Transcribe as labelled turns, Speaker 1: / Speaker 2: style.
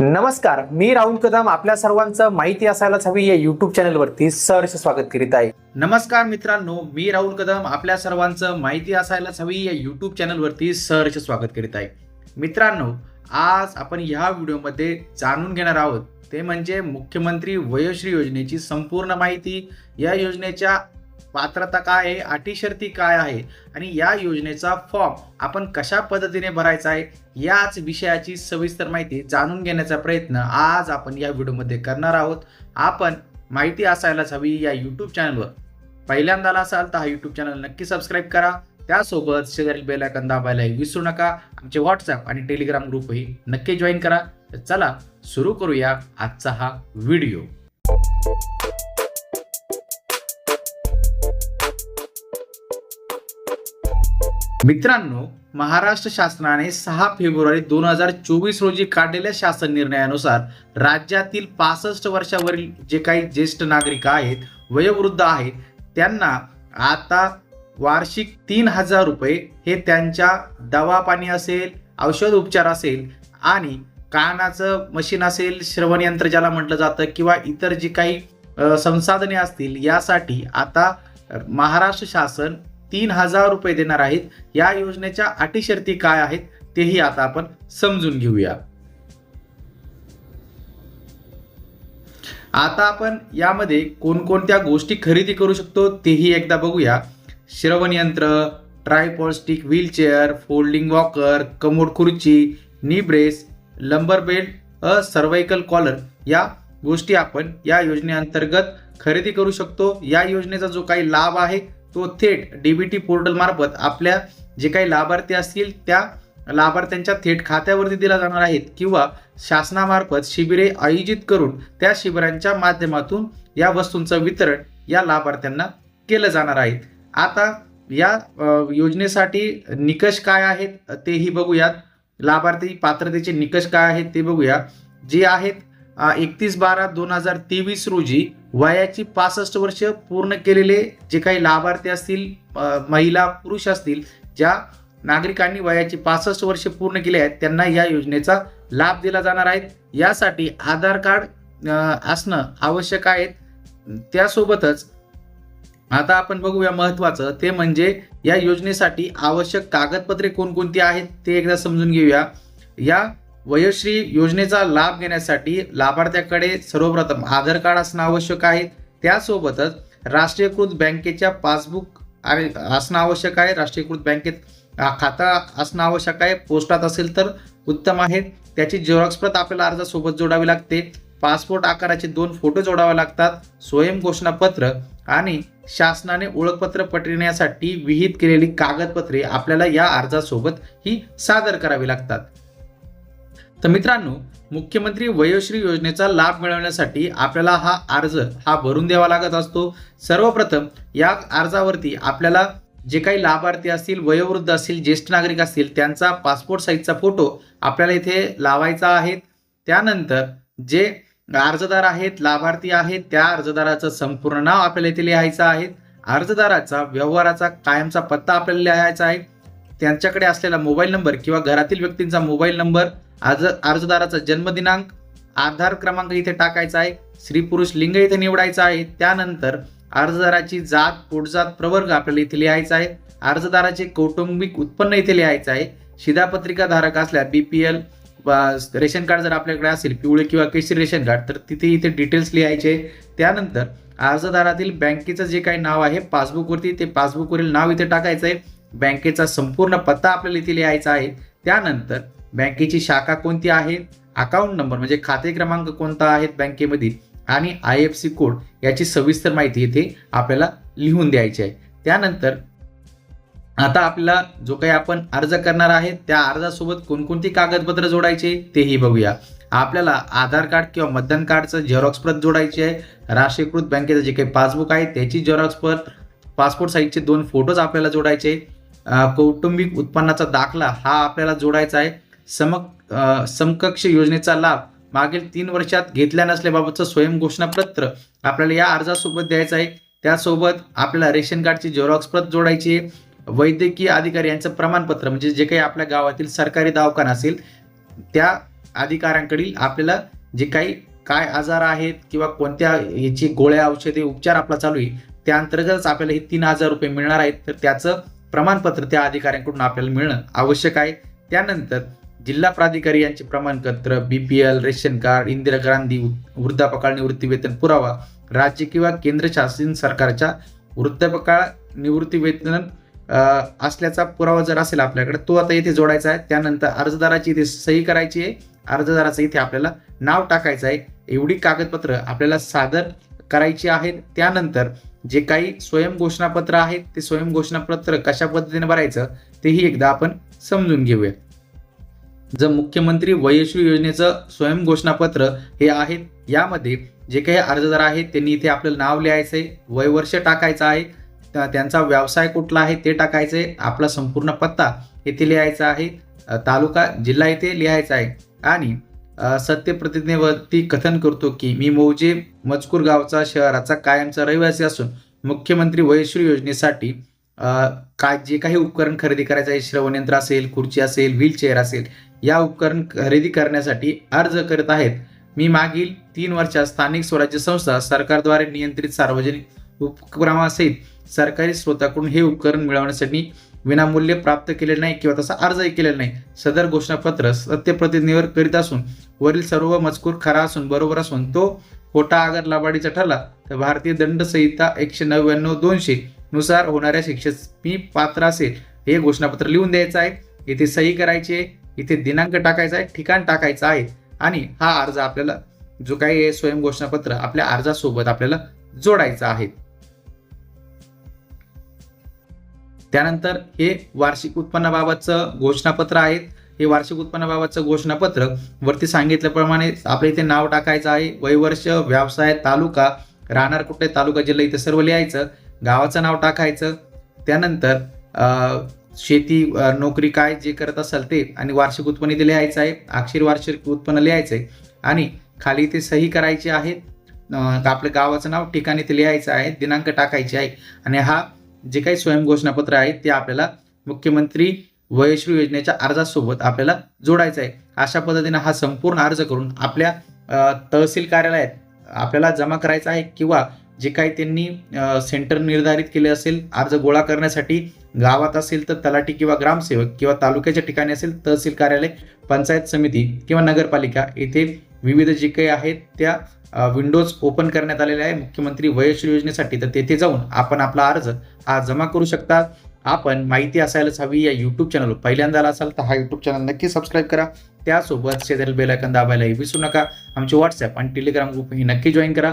Speaker 1: नमस्कार मी राहुल कदम आपल्या सर्वांचं माहिती असायलाच हवी या युट्यूब चॅनलवरती सहर्ष स्वागत करीत आहे.
Speaker 2: नमस्कार मित्रांनो मी राहुल कदम आपल्या सर्वांचं माहिती असायलाच हवी या युट्यूब चॅनलवरती सहर्ष स्वागत करीत आहे. मित्रांनो आज आपण ह्या व्हिडिओमध्ये जाणून घेणार आहोत ते म्हणजे मुख्यमंत्री वयोश्री योजनेची संपूर्ण माहिती. या योजनेच्या पात्रता काय आहे? अटी शर्ती काय आहे? आणि या योजनेचा फॉर्म आपण कशा पद्धतीने भरायचा आहे? याच विषयाची सविस्तर माहिती जाणून घेण्याचा प्रयत्न आज आपण या व्हिडिओमध्ये करणार आहोत. आपण माहिती असायलाच हवी या यूट्यूब चॅनलवर पहिल्यांदा असाल तर हा यूट्यूब चॅनल नक्की सबस्क्राईब करा. त्यासोबत शेजारील बेलायकन दाबायलाही विसरू नका. आमचे व्हॉट्सअप आणि टेलिग्राम ग्रुपही नक्की जॉईन करा. तर चला सुरू करूया आजचा हा व्हिडिओ मित्रांनो महाराष्ट्र शासनाने सहा फेब्रुवारी दोन हजार चोवीस रोजी काढलेल्या शासन निर्णयानुसार राज्यातील पासष्ट वर्षावरील जे काही ज्येष्ठ नागरिक आहेत वयोवृद्ध आहेत त्यांना आता वार्षिक तीन हजार रुपये हे त्यांच्या दवापाणी असेल औषध उपचार असेल आणि कानाचं मशीन असेल श्रवणयंत्र ज्याला म्हटलं जातं किंवा इतर जी काही संसाधने असतील यासाठी आता महाराष्ट्र शासन तीन हजार रुपये देणार आहेत. या योजनेच्या अटी शर्ती काय आहेत तेही आता आपण समजून घेऊया. आता आपण यामध्ये कोणकोणत्या गोष्टी खरेदी करू शकतो तेही एकदा बघूया. श्रवण यंत्र stick wheelchair folding walker commode खुर्ची नी ब्रेस लंबर बेल्ट अ सर्वायकल कॉलर या गोष्टी आपण या योजनेअंतर्गत खरेदी करू शकतो. या योजनेचा जो काही लाभ आहे तो थेट डीबीटी पोर्टल मार्फत आपल्या जे काही लाभार्थी असतील त्या लाभार्थ्यांच्या थेट खात्यावरती दिला जाणार आहेत किंवा शासनामार्फत शिबिरे आयोजित करून त्या शिबिरांच्या माध्यमातून या वस्तूंचं वितरण या लाभार्थ्यांना केलं जाणार आहे. आता या योजनेसाठी निकष काय आहेत तेही बघूयात. लाभार्थी पात्रतेचे निकष काय आहेत ते बघूया. जे आहेत एकतीस बारा दोन हजार तेवीस रोजी वयाची पासष्ट वर्ष पूर्ण केलेले जे काही लाभार्थी असतील महिला पुरुष असतील ज्या नागरिकांनी वयाची पासष्ट वर्ष पूर्ण केले आहेत त्यांना या योजनेचा लाभ दिला जाणार आहे. यासाठी आधार कार्ड असणं आवश्यक आहे. त्यासोबतच आता आपण बघूया महत्वाचं ते म्हणजे या योजनेसाठी आवश्यक कागदपत्रे कोणकोणती आहेत ते एकदा समजून घेऊया. या वयोश्री योजनेचा लाभ घेण्यासाठी लाभार्थ्याकडे सर्वप्रथम आधार कार्ड असणं आवश्यक आहे. त्यासोबतच राष्ट्रीयकृत बँकेच्या पासबुक असणं आवश्यक आहे. राष्ट्रीयकृत बँकेत खातं खाता असणं आवश्यक आहे. पोस्टात असेल तर उत्तम आहे. त्याची झेरॉक्स प्रत आपल्याला अर्जासोबत जोडावी लागते. पासपोर्ट आकाराचे दोन फोटो जोडावे लागतात. स्वयं घोषणापत्र आणि शासनाने ओळखपत्र पटविण्यासाठी विहित केलेली कागदपत्रे आपल्याला या अर्जासोबत ही सादर करावी लागतात. तर मित्रांनो मुख्यमंत्री वयोश्री योजनेचा लाभ मिळवण्यासाठी आपल्याला हा अर्ज हा भरून द्यावा लागत असतो. सर्वप्रथम या अर्जावरती आपल्याला जे काही लाभार्थी असतील वयोवृद्ध असतील ज्येष्ठ नागरिक असतील त्यांचा पासपोर्ट साईजचा फोटो आपल्याला इथे लावायचा आहे. त्यानंतर जे अर्जदार आहेत लाभार्थी आहेत त्या अर्जदाराचं संपूर्ण नाव आपल्याला इथे लिहायचं आहे. अर्जदाराचा व्यवहाराचा कायमचा पत्ता आपल्याला लिहायचा आहे. त्यांच्याकडे असलेला मोबाईल नंबर किंवा घरातील व्यक्तींचा मोबाईल नंबर अर्ज अर्जदाराचा जन्मदिनांक आधार क्रमांक इथे टाकायचा आहे स्त्री पुरुष लिंग इथे निवडायचं आहे त्यानंतर अर्जदाराची जात पोटजात प्रवर्ग आपल्याला इथे लिहायचा आहे अर्जदाराचे कौटुंबिक उत्पन्न इथे लिहायचं आहे शिधापत्रिका धारक असल्या बीपीएल रेशन कार्ड जर आपल्याकडे असेल पिवळे किंवा केशरी रेशन कार्ड तर तिथे इथे डिटेल्स लिहायचे त्यानंतर अर्जदारातील बँकेचं जे काही नाव आहे पासबुकवरती ते पासबुकवरील नाव इथे टाकायचं आहे. बँकेचा संपूर्ण पत्ता आपल्याला इथे लिहायचा आहे. त्यानंतर बँकेची शाखा कोणती आहे? अकाउंट नंबर म्हणजे खाते क्रमांक कोणता आहे बँकेमधील आणि आय एफ सी कोड याची सविस्तर माहिती येथे आपल्याला लिहून द्यायची आहे. त्यानंतर आता आपल्याला जो काही आपण अर्ज करणार आहे त्या अर्जासोबत कोणकोणती कागदपत्र जोडायचे तेही बघूया. आपल्याला आधार कार्ड किंवा मतदान कार्डचं झेरॉक्स प्रत जोडायची आहे. राष्ट्रीयकृत बँकेचं जे काही पासबुक आहे त्याची झेरॉक्स प्रत पासपोर्ट साईजचे दोन फोटोज आपल्याला जोडायचे कौटुंबिक उत्पन्नाचा दाखला हा आपल्याला जोडायचा आहे. समक समकक्ष योजनेचा लाभ मागील तीन वर्षात घेतल्या नसल्याबाबतचं स्वयं घोषणापत्र आपल्याला या अर्जासोबत द्यायचं आहे. त्यासोबत आपल्याला रेशन कार्डची झेरॉक्स प्रत जोडायची आहे. वैद्यकीय अधिकारी यांचं प्रमाणपत्र म्हणजे जे काही आपल्या गावातील सरकारी दवाखाना असेल त्या अधिकाऱ्यांकडील आपल्याला जे काही काय आजार आहेत किंवा कोणत्या याची गोळ्या औषधे उपचार आपला चालू आहे त्या अंतर्गतच आपल्याला हे तीन हजार रुपये मिळणार आहेत. तर त्याचं प्रमाणपत्र त्या अधिकाऱ्यांकडून आपल्याला मिळणं आवश्यक आहे. त्यानंतर जिल्हा प्राधिकारी यांचे प्रमाणपत्र BPL ration card Indira Gandhi वृद्धापकाळ निवृत्ती वेतन पुरावा राज्य किंवा केंद्र शासन सरकारच्या वृद्धापकाळ निवृत्ती वेतन असल्याचा पुरावा जर असेल आपल्याकडे तो आता इथे जोडायचा आहे. त्यानंतर अर्जदाराची इथे सही करायची आहे. अर्जदाराचं इथे आपल्याला नाव टाकायचं आहे. एवढी कागदपत्र आपल्याला सादर करायची आहेत. त्यानंतर जे काही स्वयं घोषणापत्र आहेत ते स्वयं घोषणापत्र कशा पद्धतीने भरायचं तेही एकदा आपण समजून घेऊया जर मुख्यमंत्री वयश्री योजनेचं स्वयं घोषणापत्र हे आहेत यामध्ये जे काही अर्जदार आहेत त्यांनी इथे आपलं नाव लिहायचं आहे वयवर्ष टाकायचं आहे त्या- त्यांचा व्यवसाय कुठला आहे ते टाकायचं आहे आपला संपूर्ण पत्ता येथे लिहायचा आहे तालुका जिल्हा येथे लिहायचा आहे. आणि अ, सत्यप्रतिज्ञेवरती कथन करतो की मी मौजे मजकूर गावचा शहराचा कायमचा रहिवासी असून मुख्यमंत्री वयश्री योजनेसाठी का काय जे काही उपकरण खरेदी करायचं आहे श्रवणयंत्र असेल खुर्ची असेल व्हीलचेअर असेल या उपकरण खरेदी करण्यासाठी अर्ज करत आहेत. मी मागील तीन वर्षात स्थानिक स्वराज्य संस्था सरकारद्वारे नियंत्रित सार्वजनिक उपक्रमासहित सरकारी स्रोताकडून हे उपकरण मिळवण्यासाठी विनामूल्य प्राप्त केलेले नाही किंवा तसा अर्जही केलेला नाही. सदर घोषणापत्र सत्यप्रतिज्ञेवर करीत असून वरील सर्व मजकूर खरा असून बरोबर असून तो खोटा आगर लाबाडीचा ठरला तर भारतीय दंड संहिता एकशे नव्याण्णव दोनशे नुसार होणाऱ्या शिक्षेस मी पात्र असेल हे घोषणापत्र लिहून द्यायचं आहे. इथे सही करायची आहे इथे दिनांक टाकायचा आहे ठिकाण टाकायचं आहे. आणि हा अर्ज आपल्याला जो काही आहे स्वयं घोषणापत्र आपल्या अर्जासोबत आपल्याला जोडायचं आहे. त्यानंतर हे वार्षिक उत्पन्नाबाबतचं घोषणापत्र आहेत. हे वार्षिक उत्पन्नाबाबतचं घोषणापत्र वरती सांगितल्याप्रमाणे आपल्या इथे नाव टाकायचं आहे. वयवर्ष व्यवसाय तालुका राहणार कुठे तालुका जिल्हा इथे सर्व लिहायचं. गावाचं नाव टाकायचं. त्यानंतर शेती नोकरी काय जे करत असाल ते आणि वार्षिक उत्पन्न इथे लिहायचं आहे. अक्षर वार्षिक उत्पन्न लिहायचं आहे. आणि खाली इथे सही करायची आहे. आपलं आपल्या गावाचं नाव ठिकाणी इथे लिहायचं आहे. दिनांक टाकायचे आहे. आणि हा जे काही स्वयं घोषणापत्र आहे ते आपल्याला मुख्यमंत्री वयश्री योजनेच्या अर्जासोबत आपल्याला जोडायचं आहे. अशा पद्धतीने हा संपूर्ण अर्ज करून आपल्या तहसील कार्यालयात आपल्याला जमा करायचा आहे किंवा जे काही त्यांनी सेंटर निर्धारित केले असेल अर्ज गोळा करण्यासाठी गावात असेल तर तलाठी किंवा ग्रामसेवक किंवा तालुक्याच्या ठिकाणी असेल तहसील कार्यालय पंचायत समिती किंवा नगरपालिका येथे विविध जे काही आहेत त्या विंडोज ओपन करण्यात आलेल्या आहे मुख्यमंत्री वयश्री योजनेसाठी तर तेथे जाऊन आपण आपला अर्ज हा जमा करू शकता. आपण माहिती असायलाच हवी या यूट्यूब चॅनल पहिल्यांदा आला असाल तर हा यूट्यूब चॅनल नक्की सबस्क्राईब करा. त्यासोबत शेजारील बेलायकन दाबायलाही विसरू नका. आमचे व्हॉट्सअप आणि टेलिग्राम ग्रुपही नक्की जॉईन करा.